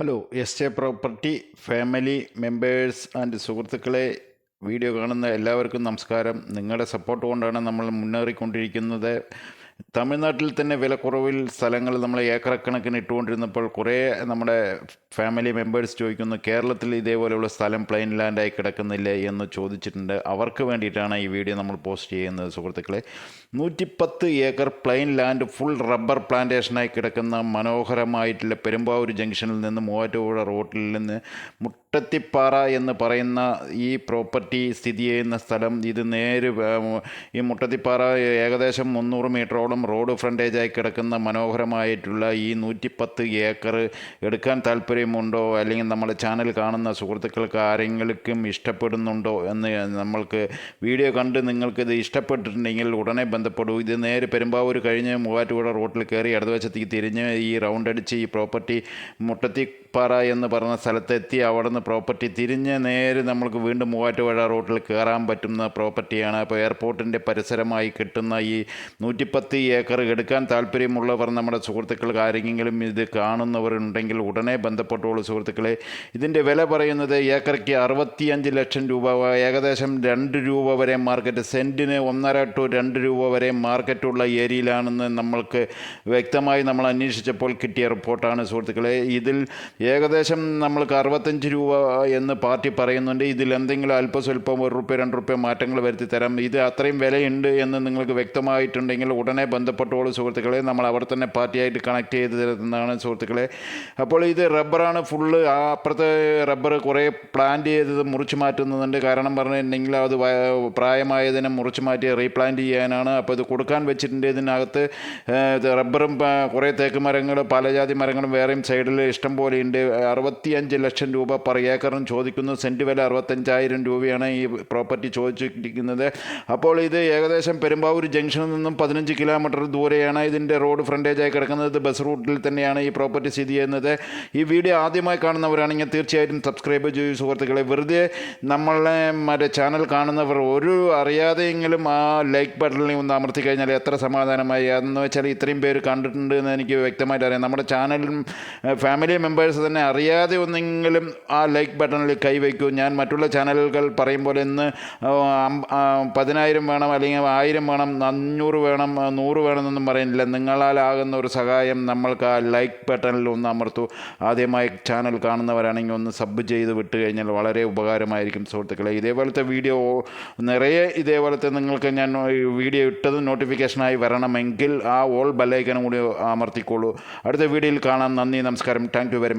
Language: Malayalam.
Hello S A property family members and സുഹൃത്തുക്കളെ വീഡിയോ കാണുന്ന എല്ലാവർക്കും നമസ്കാരം. നിങ്ങളുടെ സപ്പോർട്ട് കൊണ്ടാണ് നമ്മൾ മുന്നേറിക്കൊണ്ടിരിക്കുന്നത്. തമിഴ്നാട്ടിൽ തന്നെ വിലക്കുറവിൽ സ്ഥലങ്ങൾ നമ്മൾ ഏക്കറക്കണക്കിന് ഇട്ടുകൊണ്ടിരുന്നപ്പോൾ കുറേ നമ്മുടെ ഫാമിലി മെമ്പേഴ്സ് ചോദിക്കുന്നു കേരളത്തിൽ ഇതേപോലെയുള്ള സ്ഥലം പ്ലെയിൻ ലാൻഡായി കിടക്കുന്നില്ലേ? എന്ന് ചോദിച്ചിട്ടുണ്ട്. അവർക്ക് വേണ്ടിയിട്ടാണ് ഈ വീഡിയോ നമ്മൾ പോസ്റ്റ് ചെയ്യുന്നത് സുഹൃത്തുക്കളെ. നൂറ്റിപ്പത്ത് acre plain land full rubber പ്ലാന്റേഷനായി കിടക്കുന്ന മനോഹരമായിട്ടുള്ള പെരുമ്പാവൂർ ജംഗ്ഷനിൽ നിന്ന് മൂവാറ്റുപുഴ റോട്ടിൽ നിന്ന് മുട്ടത്തിപ്പാറ എന്ന് പറയുന്ന ഈ പ്രോപ്പർട്ടി സ്ഥിതി ചെയ്യുന്ന സ്ഥലം. ഇത് നേര് ഈ മുട്ടത്തിപ്പാറ ഏകദേശം മുന്നൂറ് മീറ്ററോളം റോഡ് ഫ്രണ്ടേജായി കിടക്കുന്ന മനോഹരമായിട്ടുള്ള ഈ നൂറ്റിപ്പത്ത് ഏക്കർ. എടുക്കാൻ താല്പര്യമുണ്ടോ? അല്ലെങ്കിൽ നമ്മുടെ ചാനൽ കാണുന്ന സുഹൃത്തുക്കൾക്ക് ആരെങ്കിലും ഇഷ്ടപ്പെടുന്നുണ്ടോ എന്ന് നമ്മൾക്ക് വീഡിയോ കണ്ട് നിങ്ങൾക്കിത് ഇഷ്ടപ്പെട്ടിട്ടുണ്ടെങ്കിൽ ഉടനെ ബന്ധപ്പെടൂ. ഇത് നേരെ പെരുമ്പാവൂർ കഴിഞ്ഞ് മൂവാറ്റുപുഴ റോട്ടിൽ കയറി ഇടതുവശത്തേക്ക് തിരിഞ്ഞ് ഈ റൗണ്ട് അടിച്ച് ഈ പ്രോപ്പർട്ടി മുട്ടത്തിപ്പാറ എന്ന് പറഞ്ഞ സ്ഥലത്തെത്തി അവിടെ പ്രോപ്പർട്ടി തിരിഞ്ഞ് നേരെ നമ്മൾക്ക് വീണ്ടും മൂവാറ്റുപുഴ റോട്ടിൽ കയറാൻ പറ്റുന്ന പ്രോപ്പർട്ടിയാണ്. അപ്പോൾ എയർപോർട്ടിന്റെ പരിസരമായി കിട്ടുന്ന ഈ നൂറ്റിപ്പത്ത് ഏക്കർ എടുക്കാൻ താല്പര്യമുള്ളവർ നമ്മുടെ സുഹൃത്തുക്കൾക്ക് ആരെങ്കിലും ഇത് കാണുന്നവരുണ്ടെങ്കിൽ ഉടനെ ബന്ധപ്പെട്ടോളൂ സുഹൃത്തുക്കളെ. ഇതിന്റെ വില പറയുന്നത് ഏക്കറയ്ക്ക് അറുപത്തിയഞ്ച് ലക്ഷം രൂപ. ഏകദേശം രണ്ട് രൂപ വരെ മാർക്കറ്റ് സെന്റിന് ഒന്നര ടു രണ്ട് രൂപ വരെ മാർക്കറ്റുള്ള ഏരിയയിലാണെന്ന് നമ്മൾക്ക് വ്യക്തമായി നമ്മൾ അന്വേഷിച്ചപ്പോൾ കിട്ടിയ റിപ്പോർട്ടാണ് സുഹൃത്തുക്കളെ. ഇതിൽ ഏകദേശം നമ്മൾക്ക് അറുപത്തഞ്ച് രൂപ എന്ന് പാർട്ടി പറയുന്നുണ്ട്. ഇതിൽ എന്തെങ്കിലും അല്പസ്വല്പം ഒരു റുപ്യ രണ്ട് റുപ്യ മാറ്റങ്ങൾ വരുത്തി തരാം. ഇത് അത്രയും വിലയുണ്ട് എന്ന് നിങ്ങൾക്ക് വ്യക്തമായിട്ടുണ്ടെങ്കിൽ ഉടനെ ബന്ധപ്പെട്ടോളൂ സുഹൃത്തുക്കളെ നമ്മൾ അവിടെ തന്നെ പാർട്ടിയായിട്ട് കണക്ട് ചെയ്ത് തരുന്നതാണ് സുഹൃത്തുക്കളെ. അപ്പോൾ ഇത് റബ്ബറാണ് ഫുള്ള് അപ്പുറത്തെ റബ്ബർ കുറേ പ്ലാന്റ് ചെയ്തത് മുറിച്ച് മാറ്റുന്നുണ്ട്. കാരണം പറഞ്ഞിട്ടുണ്ടെങ്കിൽ അത് പ്രായമായതിനെ മുറിച്ച് മാറ്റി റീപ്ലാന്റ് ചെയ്യാനാണ്. അപ്പോൾ ഇത് കൊടുക്കാൻ വെച്ചിട്ടുണ്ട് ഇതിനകത്ത്. റബ്ബറും കുറേ തേക്ക് മരങ്ങൾ പലജാതി മരങ്ങളും വേറെയും സൈഡിൽ ഇഷ്ടം പോലെ ഉണ്ട്. അറുപത്തിയഞ്ച് ലക്ഷം രൂപ പെർ ഏക്കറിന് ചോദിക്കുന്നു. സെന്റ് വില അറുപത്തഞ്ചായിരം രൂപയാണ് ഈ പ്രോപ്പർട്ടി ചോദിച്ചിരിക്കുന്നത്. അപ്പോൾ ഇത് ഏകദേശം പെരുമ്പാവൂർ ജംഗ്ഷനിൽ നിന്നും പതിനഞ്ച് കിലോമീറ്റർ ദൂരെയാണ് ഇതിന്റെ റോഡ് ഫ്രണ്ടേജായി കിടക്കുന്നത്. ബസ് റൂട്ടിൽ തന്നെയാണ് ഈ പ്രോപ്പർട്ടി സ്ഥിതി ചെയ്യുന്നത്. ഈ വീഡിയോ ആദ്യമായി കാണുന്നവരാണെങ്കിൽ തീർച്ചയായിട്ടും സബ്സ്ക്രൈബ് ചെയ്യൂ സുഹൃത്തുക്കളെ. വെറുതെ നമ്മളെ മറ്റേ ചാനൽ കാണുന്നവർ ഒരു അറിയാതെയെങ്കിലും ആ ലൈക്ക് ബട്ടണിൽ ഒന്ന് അമർത്തി കഴിഞ്ഞാൽ എത്ര സമാധാനമായി. അതെന്ന് വെച്ചാൽ ഇത്രയും പേര് കണ്ടിട്ടുണ്ട് എന്ന് എനിക്ക് വ്യക്തമായിട്ട് അറിയാം. നമ്മുടെ ചാനലും ഫാമിലി മെമ്പേഴ്സ് തന്നെ അറിയാതെ ഒന്നെങ്കിലും ആ ലൈക്ക് ബട്ടണിൽ കൈവയ്ക്കൂ ഞാൻ മറ്റുള്ള ചാനലുകൾ പറയും പോലെ ഇന്ന് പതിനായിരം വേണം അല്ലെങ്കിൽ ആയിരം വേണം അഞ്ഞൂറ് വേണം നൂറ് വേണമെന്നൊന്നും പറയുന്നില്ല. നിങ്ങളാലാകുന്ന ഒരു സഹായം നമ്മൾക്ക് ആ ലൈക്ക് ബട്ടണിൽ ഒന്ന് അമർത്തു. ആദ്യമായി ചാനൽ കാണുന്നവരാണെങ്കിൽ ഒന്ന് സബ് ചെയ്ത് വിട്ട് കഴിഞ്ഞാൽ വളരെ ഉപകാരമായിരിക്കും സുഹൃത്തുക്കളെ. ഇതേപോലത്തെ വീഡിയോ നിറയെ ഇതേപോലത്തെ നിങ്ങൾക്ക് ഞാൻ വീഡിയോ ഇട്ടത് നോട്ടിഫിക്കേഷനായി വരണമെങ്കിൽ ആ ഓൾ ബെല്ലൈക്കനും കൂടി അമർത്തിക്കോളൂ. അടുത്ത വീഡിയോയിൽ കാണാം. നന്ദി നമസ്കാരം. Thank you very much